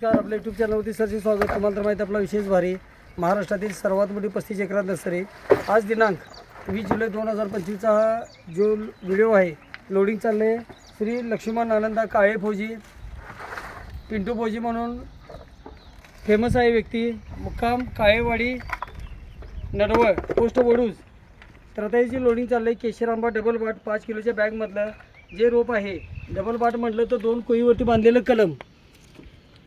नमस्कार आपल्या यूट्यूब चॅनलवरती सरचे स्वागत. तुम्हाला तर माहिती आपला विशेष भारी. महाराष्ट्रातील सर्वात मोठी पस्तीस एकरात नर्सरी. आज दिनांक वीस जुलै दोन हजार पंचवीसचा हा जो व्हिडिओ आहे लोडिंग चाललं आहे श्री लक्ष्मण आनंदा काळे फौजी पिंटू फौजी म्हणून फेमस आहे व्यक्ती मुक्काम काळेवाडी नडवळ पोस्ट वडूज. तर आता हे जे लोडिंग चाललं आहे केशर आंबा डबल बाट पाच किलोच्या बॅगमधलं जे रोप आहे डबल बाट म्हटलं तर दोन कोईवरती बांधलेलं कलम.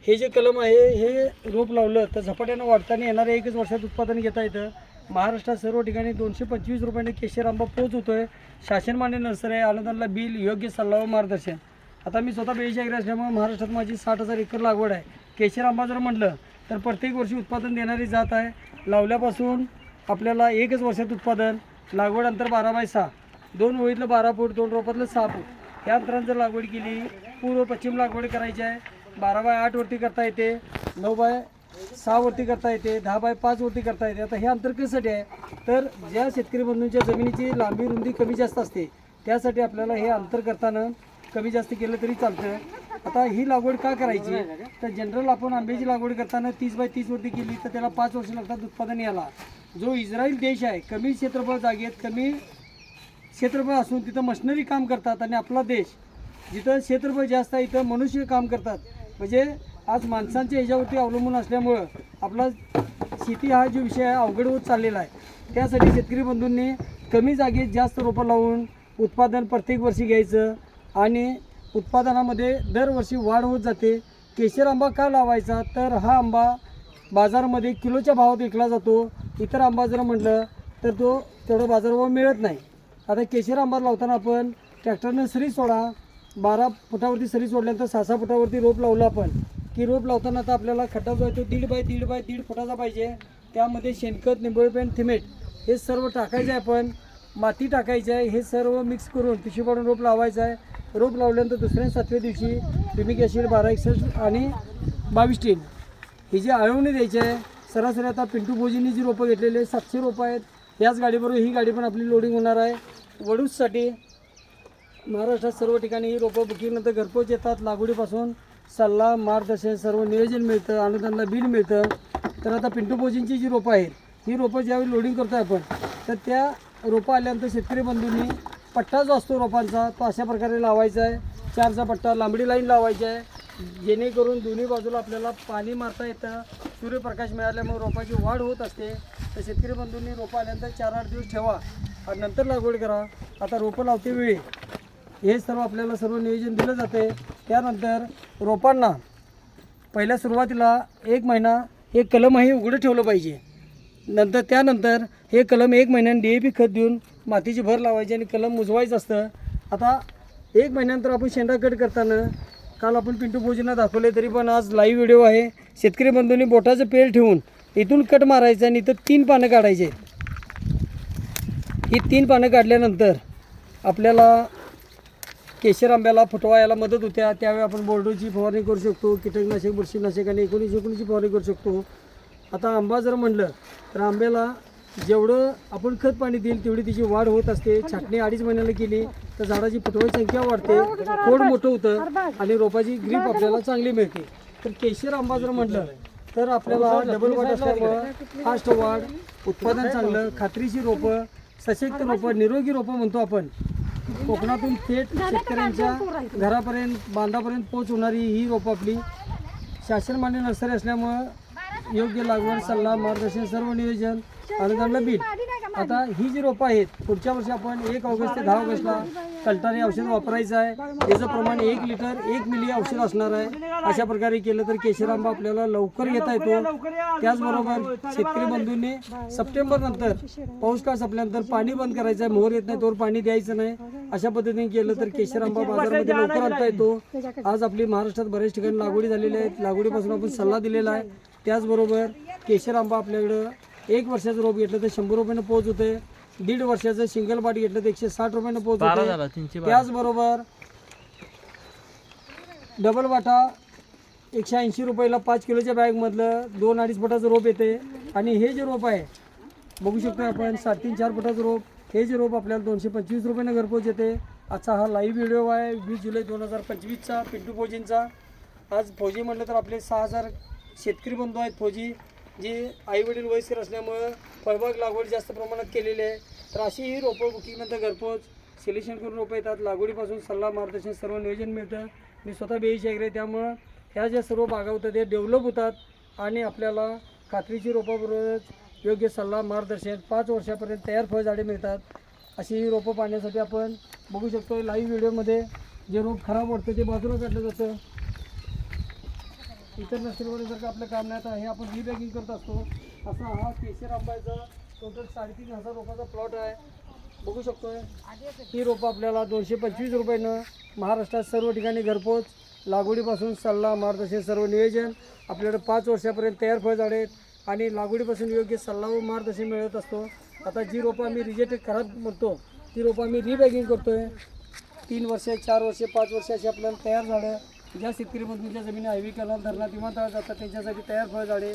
हे जे कलम आहे हे रोप लावलं तर झपाट्यानं वाढताना येणाऱ्या एकच वर्षात उत्पादन घेता येतं. महाराष्ट्रात सर्व ठिकाणी दोनशे पंचवीस रुपयाने केशर आंबा पोच होतो आहे शासनमान्य नर्सरी आहे आनंदाला बिल योग्य सल्ला व मार्गदर्शन. आता मी स्वतः बेळीच्या एकर असल्यामुळे महाराष्ट्रात माझी साठ हजार एकर लागवड आहे. केशर आंबा जर म्हटलं तर प्रत्येक वर्षी उत्पादन देणारी जात आहे. लावल्यापासून आपल्याला एकच वर्षात उत्पादन लागवड अंतर बारा बाय सहा. दोन ओळीतलं बारा फूट दोन रोपातलं सहा फूट. या अंतरानं जर लागवड केली पूर्व पश्चिम लागवड करायची आहे बारा बाय आठवरती करता येते नऊ बाय सहावरती करता येते दहा बाय पाचवरती करता येते. आता हे अंतर कशासाठी आहे? तर ज्या शेतकरी बंधूंच्या जमिनीची लांबी रुंदी कमी जास्त असते त्यासाठी आपल्याला हे अंतर करताना कमी जास्त केलं तरी चालतं आता ही लागवड का करायची? तर जनरल आपण आंब्याची लागवड करताना तीस बाय तीसवरती केली तर त्याला पाच वर्ष लागतात उत्पादन याला जो इस्रायल देश आहे कमी क्षेत्रफळ जागेत कमी क्षेत्रफळ असून तिथं मशनरी काम करतात आणि आपला देश जिथं क्षेत्रफळ जास्त आहे इथं मनुष्य काम करतात. म्हणजे आज माणसांच्या ह्याच्यावरती अवलंबून असल्यामुळं आपला शेती हा जो विषय आहे अवघड होत चाललेला आहे. त्यासाठी शेतकरी बंधूंनी कमी जागेत जास्त रोपं लावून उत्पादन प्रत्येक वर्षी घ्यायचं आणि उत्पादनामध्ये दरवर्षी वाढ होत जाते. केशर आंबा का लावायचा? तर हा आंबा बाजारामध्ये किलोच्या भावात विकला जातो. इतर आंबा जर म्हटलं तर तो तेवढा बाजारभाव मिळत नाही. आता केशर आंबा लावताना आपण ट्रॅक्टरनं सरी सोडा बारा फुटावरती सरी सोडल्यानंतर सहा सहा फुटावरती रोप लावलं आपण. की रोप लावताना आता आपल्याला खड्डा जो आहे तो दीड बाय दीड बाय दीड फुटाचा पाहिजे. त्यामध्ये शेणखत निंबोळपेंट थिमेट हे सर्व टाकायचं आहे आपण. माती टाकायची आहे. हे सर्व मिक्स करून पिशवी पाडून रोप लावायचं आहे. रोप लावल्यानंतर दुसऱ्या सातव्या दिवशी प्युमिक ॲसिड बारा एकसष्ट आणि बावीस टीन. ही जी आळवणी द्यायची आहे सरासरी आता पिंटू भोजींनी जी रोपं घेतलेली आहे सातशे रोपं आहेत. याच गाडीबरोबर ही गाडी पण आपली लोडिंग होणार आहे. वडूजसाठी महाराष्ट्रात सर्व ठिकाणी ही रोपं बुकिंगनंतर घरपोच येतात. लागवडीपासून सल्ला मार्गदर्शन सर्व नियोजन मिळतं अनुदानला बिल मिळतं. तर आता पिंटूपोजींची जी रोपं आहेत ही रोपं ज्यावेळी लोडिंग करतो आपण तर त्या रोपं आल्यानंतर शेतकरी बंधूंनी पट्टा जो असतो रोपांचा तो अशा प्रकारे लावायचा आहे. चारचा पट्टा लांबडी लाईन लावायची आहे. जेणेकरून दोन्ही बाजूला आपल्याला पाणी मारता येतं सूर्यप्रकाश मिळाल्यामुळे रोपाची वाढ होत असते. तर शेतकरी बंधूंनी रोपं आल्यानंतर चार आठ दिवस ठेवा आणि नंतर लागवड करा. आता रोपं लावते वेळी. हे सर्व आपल्याला सर्व नियोजन दिलं जाते त्यानंतर रोपांना पहिल्या सुरुवातीला एक महिना हे कलमही उघडं ठेवलं पाहिजे. नंतर त्यानंतर हे कलम एक महिन्याने डी ए पी खत देऊन मातीची भर लावायची आणि कलम मुजवायचं असतं. आता एक महिन्यानंतर आपण शेंडा कट करताना काल आपण पिंटू भोजींना दाखवले तरी पण आज लाईव्ह व्हिडिओ आहे. शेतकरी बंधूंनी बोटाचं पेल ठेवून इथून कट मारायचं आणि इथं तीन पानं काढायचे. ही तीन पानं काढल्यानंतर आपल्याला केशर आंब्याला फुटवा याला मदत होत्या. त्यावेळी आपण बोर्डोची फवारणी करू शकतो कीटकनाशक बुरशीनाशक आणि एकोणीस एकोणीसची फवारणी करू शकतो. आता आंबा जर म्हणलं तर आंब्याला जेवढं आपण खत पाणी देईल तेवढी तिची वाढ होत असते. छाटणी अडीच महिन्याला केली तर झाडाची फुटवाची संख्या वाढते. खोड मोठं होतं आणि रोपाची ग्रीप आपल्याला चांगली मिळते. तर केशर आंबा जर म्हटलं तर आपल्याला डबल वाढ असल्यामुळं फास्ट वाढ उत्पादन चांगलं खात्रीची रोपं सशक्त रोपं निरोगी रोपं म्हणतो आपण. कोकणातून थेट शेतकऱ्यांच्या घरापर्यंत बांधापर्यंत पोच होणारी ही रोपं आपली. शासनमान्य नर्सरी असल्यामुळं योग्य लागवड सल्ला मार्गदर्शन सर्व नियोजन अनुदानला बिल आता ही जी रोपं आहेत पुढच्या वर्षी आपण एक ऑगस्ट ते दहा ऑगस्टला कल्टाने औषध वापरायचं आहे. त्याचं प्रमाण एक लिटर एक मिली औषध असणार आहे. अशा प्रकारे केलं तर केशरांबा आपल्याला लवकर घेता येतो. त्याचबरोबर शेतकरी बंधूंनी सप्टेंबर नंतर पाऊस काळ संपल्यानंतर पाणी बंद करायचं आहे. मोहर येत नाही तोवर पाणी द्यायचं नाही. अशा पद्धतीने केलं तर केशर आंबा बाजारामध्ये लवकर आणता येतो. आज आपली महाराष्ट्रात बऱ्याच ठिकाणी लागवडी झालेल्या आहेत. लागवडीपासून आपण सल्ला दिलेला आहे. त्याचबरोबर केशर आंबा आपल्याकडं एक वर्षाचं रोप घेतलं तर शंभर रुपयानं पोच होते. दीड वर्षाचं सिंगल बाट घेतलं तर एकशे साठ रुपयानं पोच होते. त्याचबरोबर डबल वाटा एकशे ऐंशी रुपयाला पाच किलोच्या बॅगमधलं दोन अडीच फुटाचं रोप येते. आणि हे जे रोप आहे बघू शकतो आपण साडेतीन चार फुटाचं रोप हे जे रोप आपल्याला दोनशे पंचवीस रुपयानं घरपोच येते. आजचा हा लाईव्ह व्हिडिओ आहे वीस जुलै दोन हजार पंचवीसचा पिंटू भोजींचा आज फौजी म्हटलं तर आपले सहा हजार शेतकरी बंधू आहेत. फौजी जी आईवडील वयस्कर असल्यामुळं फळबाग लागवड जास्त प्रमाणात केलेली आहे. तर अशी ही रोपं बुकिंगनंतर घरपोच सिलेक्शन करून रोपं येतात. लागवडीपासून सल्ला मार्गदर्शन सर्व नियोजन मिळतं. मी स्वतः बेईची आहे. त्यामुळं ह्या ज्या सर्व बागा होतात ते डेव्हलप होतात आणि आपल्याला खात्रीची रोपाबरोबरच योग्य सल्ला मार्गदर्शन पाच वर्षापर्यंत तयार फळझाडे मिळतात. अशी ही रोपं पाहण्यासाठी आपण बघू शकतो. लाईव्ह व्हिडिओमध्ये जे रोप खराब वाटतं ते बाजूला काढलं जातं. इतर नर्सरीमध्ये जर का आपलं काम नाही तर हे आपण रिबॅगिंग करत असतो. असा हा केशर आंब्याचा टोटल साडेतीन हजार रोपाचा प्लॉट आहे. बघू शकतोय. ही रोपं आपल्याला दोनशे पंचवीस रुपयानं महाराष्ट्रात सर्व ठिकाणी घरपोच लागवडीपासून सल्ला मार्गदर्शन सर्व नियोजन आपल्याकडे पाच वर्षापर्यंत तयार फळझाडे आहेत आणि लागवडीपासून योग्य सल्ला व मार्गदर्शन मिळत असतो. आता जी रोपं आम्ही रिजेक्ट खराब म्हणतो ती रोपं आम्ही रिबॅगिंग करतोय. तीन वर्षे चार वर्षे पाच वर्षे अशी आपल्याला तयार झाडं ज्या शेतकरी बंधूंच्या जमिनी आयविकाला धरणात विमानतळात जातात त्यांच्यासाठी तयार फळझाडे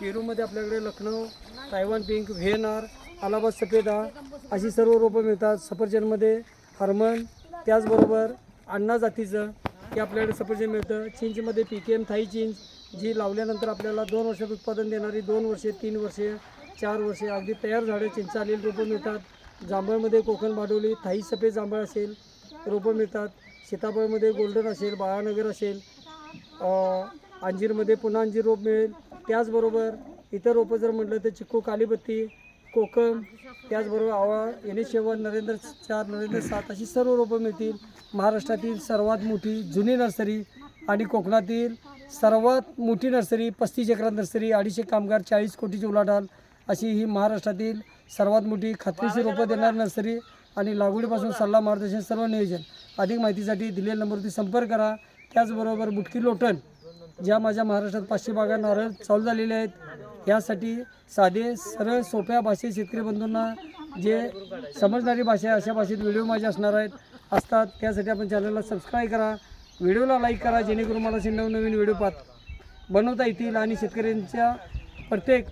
पेरूमध्ये आपल्याकडे लखनौ तायवान पिंक व्हेनार अलाहाबाद सफेदा अशी सर्व रोपं मिळतात. सफरचंदमध्ये हार्मन त्याचबरोबर अण्णा जातीचं हे आपल्याकडे सफरचंद मिळतं. चिंचमध्ये पी के एम थाई चिंच जी लावल्यानंतर आपल्याला दोन वर्षात उत्पादन देणारी दोन वर्षे तीन वर्षे चार वर्षे अगदी तयार झाडे चिंच आलेली रोपं मिळतात. जांभळमध्ये कोकण भाडवली थाई सफेद जांभळ असेल रोपं मिळतात. सीताफळमध्ये गोल्डन असेल बाळानगर असेल अंजीरमध्ये पुन्हा अंजीर रोप मिळेल. त्याचबरोबर इतर रोपं जर म्हटलं तर चिक्कू कालीबत्ती कोकम त्याचबरोबर आवळा एन एस सेवन नरेंद्र चार नरेंद्र सात अशी सर्व रोपं मिळतील. महाराष्ट्रातील सर्वात मोठी जुनी नर्सरी आणि कोकणातील सर्वात मोठी नर्सरी पस्तीस एकरात नर्सरी अडीचशे कामगार चाळीस कोटीची उलाढाल अशी ही महाराष्ट्रातील सर्वात मोठी खात्रीशीर रोपं देणार नर्सरी आणि लागवडीपासून सल्ला मार्गदर्शन सर्व नियोजन. अधिक माहितीसाठी दिलेल्या नंबरवरती संपर्क करा. त्याचबरोबर बुटकी लोटण ज्या माझ्या महाराष्ट्रात पाचशे बागा नारळ चालू झालेले आहेत यासाठी साधे सरळ सोप्या भाषेत शेतकरी बंधूंना जे समजणारी भाषा आहे अशा भाषेत व्हिडिओ माझे असणार आहेत असतात. त्यासाठी आपण चॅनलला सबस्क्राईब करा. व्हिडिओला लाईक करा जेणेकरून मला असे नवनवीन व्हिडिओ पाहत बनवता येतील आणि शेतकऱ्यांच्या प्रत्येक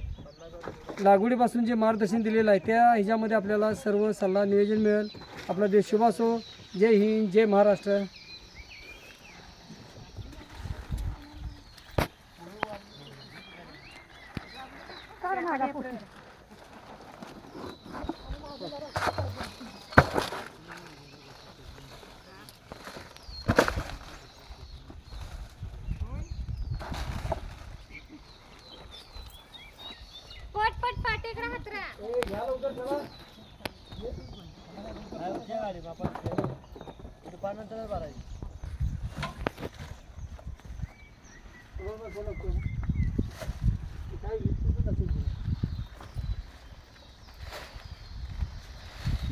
लागवडीपासून जे मार्गदर्शन दिलेलं आहे त्या ह्याच्यामध्ये आपल्याला सर्व सल्ला नियोजन मिळेल. आपला देश शुभ असो जय हिंद जय महाराष्ट्र पट पट पाटेक राहत राहा घ्या लवकर चला दुपारनंतर भरायची.